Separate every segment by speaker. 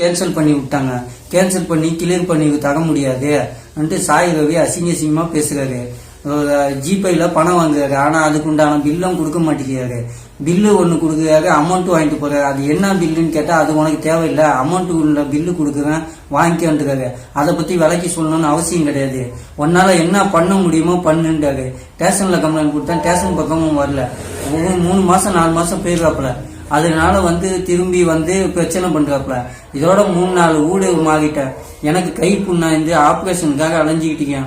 Speaker 1: Cancel பண்ணி விட்டாங்க. Cancel பண்ணி கிளியர் பண்ணி தர முடியாது. வந்துட்டு சாய் ரவி அசிங்க அசிங்கமாக பேசுகிறாரு ஜிபேல பணம் வாங்குறாரு. ஆனால் அதுக்கு உண்டான பில்லும் கொடுக்க மாட்டேங்கிறாரு. பில்லு ஒன்று கொடுக்குறாரு அமௌண்ட்டு வாங்கிட்டு போறாரு. அது என்ன பில்லுன்னு கேட்டால் அது உனக்கு தேவையில்லை. அமௌண்ட்டு உள்ள பில்லு கொடுக்குறேன் வாங்கிக்கன்றாரு. அதை பற்றி விலைக்கு சொல்லணும்னு அவசியம் கிடையாது. உன்னால என்ன பண்ண முடியுமோ பண்ணுன்றாரு. ஸ்டேஷனில் கம்ப்ளைண்ட் கொடுத்தேன் ஸ்டேஷன் பக்கமும் வரல. ஒவ்வொரு மூணு மாதம் நாலு மாதம் போயிடுறாப்புல அதனால வந்து திரும்பி வந்து பிரச்சனை பண்றாப்புல. இதோட மூணு நாலு ஊடு மாறிட்டேன் எனக்கு கை புண்ணா இருந்து ஆப்ரேஷனுக்காக அலைஞ்சிக்கிட்டீங்க.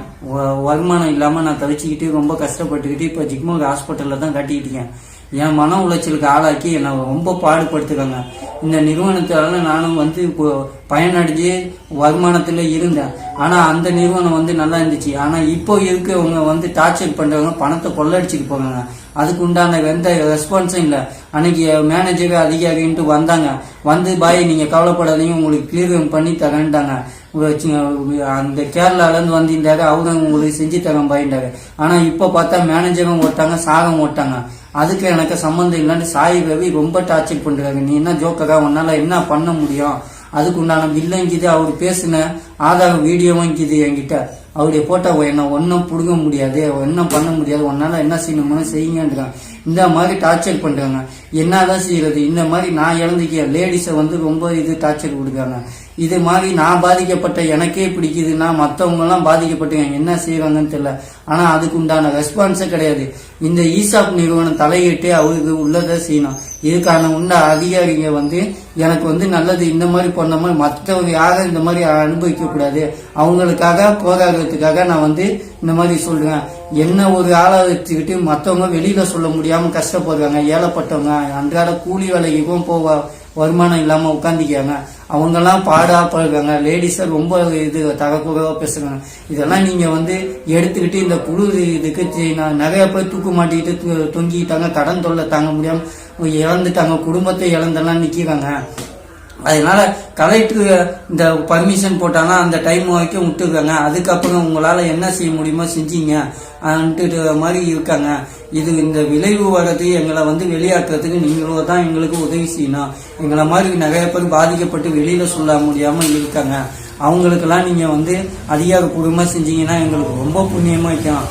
Speaker 1: வருமானம் இல்லாம நான் தவிச்சுக்கிட்டு ரொம்ப கஷ்டப்பட்டுக்கிட்டு இப்ப ஜிக்மோக் ஹாஸ்பிட்டல்ல தான் கட்டிக்கிட்டேன் என் மன உளைச்சலுக்கு ஆளாக்கி என்னை ரொம்ப பாடுபடுத்துக்காங்க இந்த நிறுவனத்தால நானும் வந்து இப்போ பயனடைஞ்சு வருமானத்தில் இருந்தேன். ஆனால் அந்த நிறுவனம் வந்து நல்லா இருந்துச்சு. ஆனால் இப்போ இருக்கவங்க வந்து டார்ச்சர் பண்ணுறவங்க பணத்தை கொள்ளடிச்சிட்டு போவாங்க அதுக்கு உண்டான எந்த ரெஸ்பான்ஸும் இல்லை. அன்னைக்கு மேனேஜரே அதிகாரின்ட்டு வந்தாங்க. வந்து பாய் நீங்கள் கவலைப்படாதீங்க. உங்களுக்கு கிளியர் பண்ணி தரேன்ட்டாங்க. அந்த கேரளாலேருந்து வந்திருந்தாரு. அவங்க உங்களுக்கு செஞ்சு தரேன் பாயின்றாரு ஆனால் இப்போ பார்த்தா மேனேஜரும் ஓட்டாங்க சாகம் ஓட்டாங்க. அதுக்கு எனக்கு சம்மந்தம் இல்லைன்னு சாய் ரவி ரொம்ப டார்ச்சர் பண்ணுறாங்க நீ என்ன ஜோக்கரா உன்னால என்ன பண்ண முடியும்? அதுக்கு உண்டான பில்லுங்கிது அவர் பேசின ஆதார வீடியோவும் இருக்குது என்கிட்ட. அவருடைய போட்டோ என்ன ஒன்றும் பிடுங்க முடியாது. ஒன்றும் பண்ண முடியாது? உன்னால என்ன செய்யணுமோ செய்யுங்கன்றான் இந்த மாதிரி டார்ச்சர் பண்றாங்க. என்னதான் செய்யறது? இந்த மாதிரி நான் இழந்துக்க லேடிஸை வந்து ரொம்ப இது டார்ச்சர் கொடுக்குறாங்க. இது மாதிரி நான் பாதிக்கப்பட்ட எனக்கே பிடிக்குதுன்னா மற்றவங்க எல்லாம் என்ன செய்வாங்கன்னு தெரியல. ஆனா அதுக்கு உண்டான ரெஸ்பான்ஸே கிடையாது. இந்த ஈசாப் நிறுவனம் தலையிட்டு அவருக்கு உள்ளதை செய்யணும். இதுக்கான உண்ட அதிகாரிங்க வந்து எனக்கு வந்து நல்லது இந்த மாதிரி பண்ண மாதிரி மற்றவங்க யாரும் இந்த மாதிரி அனுபவிக்க கூடாது. அவங்களுக்காக போராடுறதுக்காக நான் வந்து இந்த மாதிரி சொல்றேன். என்ன ஒரு ஆளை வச்சுக்கிட்டு மற்றவங்க வெளியில சொல்ல முடியாம கஷ்டப்படுறாங்க. ஏழப்பட்டவங்க அன்றாட கூலி வேலைக்கும் போவா வருமானம் இல்லாம உட்காந்துக்காங்க அவங்கெல்லாம் பாடா பழகாங்க லேடிஸை ரொம்ப இது தகக்குறவா பேசுறாங்க. இதெல்லாம் நீங்க வந்து எடுத்துக்கிட்டு இந்த குழு இதுக்கு தி- நிறைய பேர் தூக்கு மாட்டிக்கிட்டு தொங்கிக்கிட்டாங்க தொங்கிட்டாங்க. கடன் தொல்லை தாங்க முடியாம இழந்துட்டாங்க. குடும்பத்தை இழந்தெல்லாம் நிக்கிறாங்க. அதனால கலெக்டர் இந்த பர்மிஷன் போட்டாங்கன்னா அந்த டைம் வரைக்கும் விட்டுருக்காங்க. அதுக்கப்புறம் உங்களால் என்ன செய்ய முடியுமோ செஞ்சீங்க. அன்ட்டு மாதிரி இருக்காங்க. இது இந்த விளைவு வர்றது எங்களை வந்து வெளியாக்குறதுக்கு நீங்களும் தான் எங்களுக்கு உதவி செய்யணும். எங்களை மாதிரி நிறைய பேர் பாதிக்கப்பட்டு வெளியில் சொல்ல முடியாமல் இருக்காங்க. அவங்களுக்கெல்லாம் நீங்கள் வந்து அதிகாரப்பூர்வமா செஞ்சீங்கன்னா எங்களுக்கு ரொம்ப புண்ணியமாக இருக்கும்.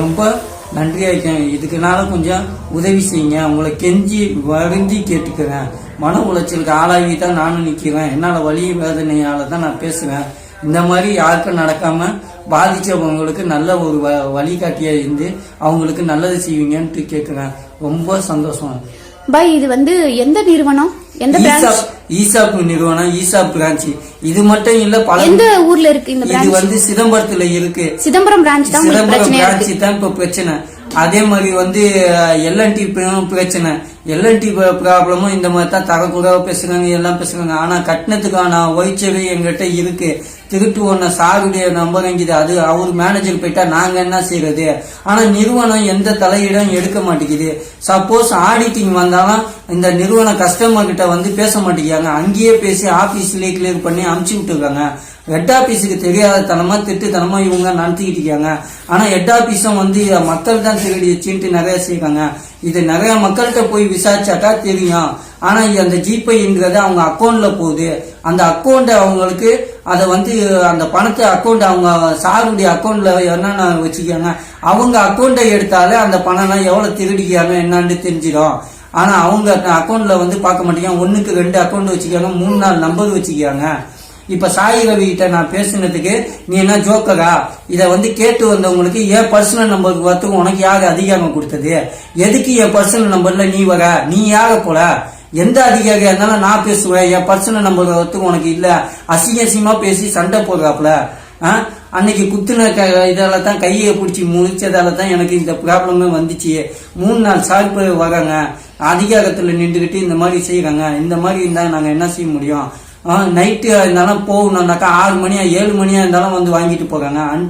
Speaker 1: ரொம்ப நன்றி இருக்கேன் இதுக்குனால கொஞ்சம் உதவி செய்யுங்க. உங்களை கெஞ்சி வருந்தி கேட்டுக்கிறேன். மன உளைச்சலுக்கு ஆளாகி தான் நானும் நிற்கிறேன் என்னால் வலி வேதனையால் தான் நான் பேசுவேன். இந்த மாதிரி யாருக்கும் நடக்காமல் பாதித்தவங்களுக்கு நல்ல ஒரு வ- இருந்து அவங்களுக்கு நல்லது செய்வீங்கன்ட்டு கேட்குறேன் ரொம்ப சந்தோஷம்.
Speaker 2: பாய் இது வந்து எந்த நிறுவனம்? எந்த பிரான்ச்
Speaker 1: ஈசாப் நிறுவனம் ஈசாப் பிரான்ச் இது மட்டும் இல்ல பல
Speaker 2: எந்த ஊர்ல இருக்கு இந்த
Speaker 1: இது வந்து சிதம்பரத்துல இருக்கு.
Speaker 2: சிதம்பரம் பிரான்ச் தான்
Speaker 1: சிதம்பரம் பிரான்ச் தான் இப்ப பிரச்சனை. அதே மாதிரி வந்து எல்என்டி பிரச்சனை. எல்என்டி ப்ராப்ளமும் இந்த மாதிரி தான் தரக்குறவா பேசுகிறாங்க எல்லாம் பேசுகிறாங்க ஆனால் கட்டணத்துக்கான ஒய்ச்சவே எங்கிட்ட இருக்கு. திருட்டு ஒன்ன சாருடைய நம்பர் எங்கிது அது அவர் மேனேஜர் போயிட்டா நாங்கள் என்ன செய்யறது ஆனால் நிறுவனம் எந்த தலையிடம் எடுக்க மாட்டேங்குது. சப்போஸ் ஆடிட்டிங் வந்தாலும் இந்த நிறுவன கஸ்டமர் கிட்ட வந்து பேச மாட்டேங்கிறாங்க. அங்கேயே பேசி ஆஃபீஸ்லேயே கிளியர் பண்ணி அமுச்சு விட்டுருக்காங்க ஹெட் ஆஃபீஸுக்கு தெரியாத தனமா திட்டுத்தனமா இவங்க நடத்திக்கிட்டு இருக்காங்க. ஆனால் ஹெட் ஆஃபீஸும் வந்து மக்கள் தான் திருடி வச்சுட்டு நிறைய செய்யறாங்க இது நிறைய மக்கள்கிட்ட போய் விசாரிச்சாக்கா தெரியும். ஆனா இது அந்த ஜிபேங்கிறது அவங்க அக்கௌண்ட்ல போகுது அந்த அக்கௌண்ட் அவங்களுக்கு அதை வந்து அந்த பணத்தை அக்கௌண்ட் அவங்க சாருடைய அக்கௌண்ட்ல என்னென்ன வச்சுக்கோங்க அவங்க அக்கௌண்ட்டை எடுத்தாலே அந்த பணம்லாம் எவ்வளவு திருடிக்காங்க என்னன்னு தெரிஞ்சிடும். ஆனா அவங்க அக்கௌண்ட்ல வந்து பார்க்க மாட்டேங்க ஒன்றுக்கு ரெண்டு அக்கௌண்ட் வச்சுக்காங்க மூணு நாலு நம்பர் வச்சுக்காங்க இப்ப சாய் ரவி கிட்ட நான் பேசுனதுக்கு நீ என்ன ஜோக்கரா இத வந்து கேட்டு வந்தவங்களுக்கு என் பர்சனல் நம்பருக்கு வரத்துக்கு உனக்கு யாரு அதிகாரம் கொடுத்தது? எதுக்கு என் பர்சனல் நம்பர்ல நீ வர நீ யார போல? எந்த அதிகாரியா இருந்தாலும் நான் பேசுவேன். என் பர்சனல் நம்பர் வரத்துக்கு உனக்கு இல்ல. அசிங்க அசிங்கமா பேசி சண்டை போடுறாப்புல. அன்னைக்கு குத்துன க இதால தான் கையை பிடிச்சி முடிச்சதால தான் எனக்கு இந்த ப்ராப்ளமே வந்துச்சு. மூணு நாள் சார்பு வராங்க அதிகாரத்தில் நின்றுக்கிட்டு இந்த மாதிரி செய்யறாங்க இந்த மாதிரி இருந்தால் நாங்கள் என்ன செய்ய முடியும்? நைட்டு இருந்தாலும் போகணுன்னாக்கா ஆறு மணியா ஏழு மணியா இருந்தாலும் வந்து வாங்கிட்டு போகிறாங்க அன்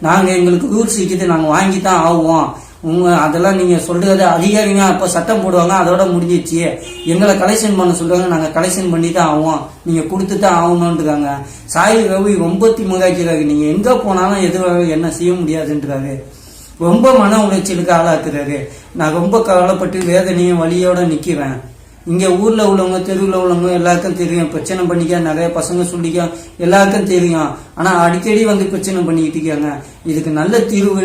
Speaker 1: நாங்கள் எங்களுக்கு ரூல்ஸ் இருக்குது நாங்கள் வாங்கி தான் ஆகுவோம் உங்க அதெல்லாம் நீங்க சொல்றது அதிகாரிங்க அப்ப சட்டம் போடுவாங்க அதோட முடிஞ்சிச்சு. எங்களை கலெக்ஷன் பண்ண சொல்றாங்க நாங்க கலெக்ஷன் பண்ணி தான் ஆவோம். நீங்க கொடுத்து தான் ஆகணும்ன்றாங்க. சாய் ரவி ரொம்ப திமுகாக்கிறாரு நீங்க எங்க போனாலும் எதுவாக என்ன செய்ய முடியாதுன்றாரு. ரொம்ப மன உளைச்சலுக்கு ஆளாக்குறாரு. நான் ரொம்ப கவலைப்பட்டு வேதனையும் வழியோடு நிக்கிறேன். இங்கே ஊரில் உள்ளவங்க தெருவில் உள்ளவங்க எல்லாருக்கும் தெரியும். பிரச்சனை பண்ணிக்க நிறைய பசங்க சொல்லிக்க எல்லாருக்கும் தெரியும். ஆனால் அடிக்கடி வந்து பிரச்சனை பண்ணிக்கிட்டு இருக்காங்க. இதுக்கு நல்ல தீர்வு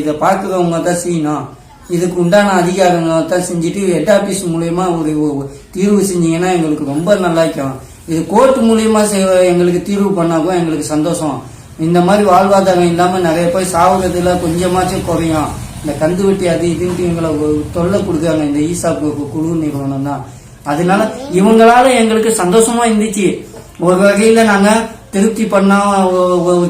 Speaker 1: இதை பார்க்குறவங்க தான் செய்யணும். இதுக்கு உண்டான அதிகாரங்களை தான் செஞ்சுட்டு ஹெட் ஆஃபீஸ் மூலயமா ஒரு தீர்வு செஞ்சீங்கன்னா எங்களுக்கு ரொம்ப நல்லா இருக்கும். இது கோர்ட் மூலியமா செய்ய எங்களுக்கு தீர்வு பண்ணாக்கும் எங்களுக்கு சந்தோஷம். இந்த மாதிரி வாழ்வாதாரம் இல்லாமல் நிறைய பேர் சாவுறதுல கொஞ்சமாச்சும் குறையும். இந்த கந்து வெட்டி அது இதுன்ட்டு எங்களை தொல்லை கொடுக்குறாங்க. இந்த ஈசா குழு நிறுவனம் தான். அதனால இவங்களால எங்களுக்கு சந்தோஷமா இருந்துச்சு. ஒரு வகையில நாங்க திருப்தி பண்ணா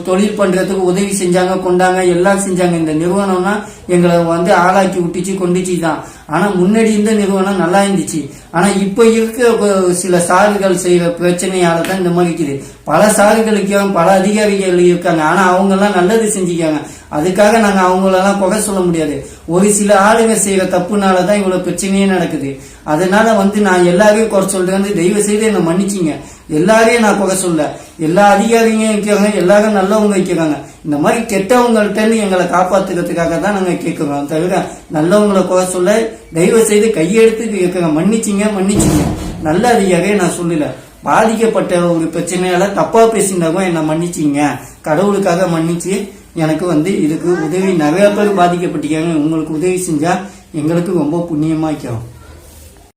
Speaker 1: தொழில் பண்றதுக்கு உதவி செஞ்சாங்க கொண்டாங்க எல்லாம் செஞ்சாங்க. இந்த நிறுவனம்னா எங்களை வந்து ஆளாக்கி விட்டுச்சு கொண்டுச்சு தான். ஆனா முன்னாடி இருந்த நிறுவனம் நல்லா இருந்துச்சு. ஆனா இப்ப இருக்க சில சாறுகள் செய்யற பிரச்சனையால தான் இந்த மாதிரி இருக்குது. பல சாறுகளுக்கும் பல அதிகாரிகள் இருக்காங்க. ஆனா அவங்க எல்லாம் நல்லது செஞ்சுக்காங்க அதுக்காக நாங்க அவங்களெல்லாம் குறை சொல்ல முடியாது. ஒரு சில ஆளுங்க செய்யற தப்புனால தான் இவ்வளவு பிரச்சனையே நடக்குது. அதனால வந்து நான் எல்லாரையும் குறை சொல்றேன் தயவு செய்து என்னை மன்னிச்சிங்க. எல்லாரையும் நான் குறை சொல்ல. எல்லா அதிகாரிங்க இருக்கிறாங்க எல்லாரும் நல்லவங்க வைக்கிறாங்க இந்த மாதிரி கெட்டவங்கள்ட்டன்னு எங்களை காப்பாத்துக்கிறதுக்காக தான் நாங்கள் கேட்கிறோம் தவிர நல்லவங்களை குறை சொல்ல தயவு செய்து கையெடுத்து கேட்குறேன் மன்னிச்சிங்க மன்னிச்சிங்க. நல்ல அதிகாரியை நான் சொல்லல. பாதிக்கப்பட்ட ஒரு பிரச்சனையால தப்பா பேசினவங்க என்னை மன்னிச்சிங்க. கடவுளுக்காக மன்னிச்சு எனக்கு வந்து இதுக்கு உதவி நிறைய பேர் பாதிக்கப்பட்டிருக்காங்க. உங்களுக்கு உதவி செஞ்சா எங்களுக்கு ரொம்ப புண்ணியமாக்கும்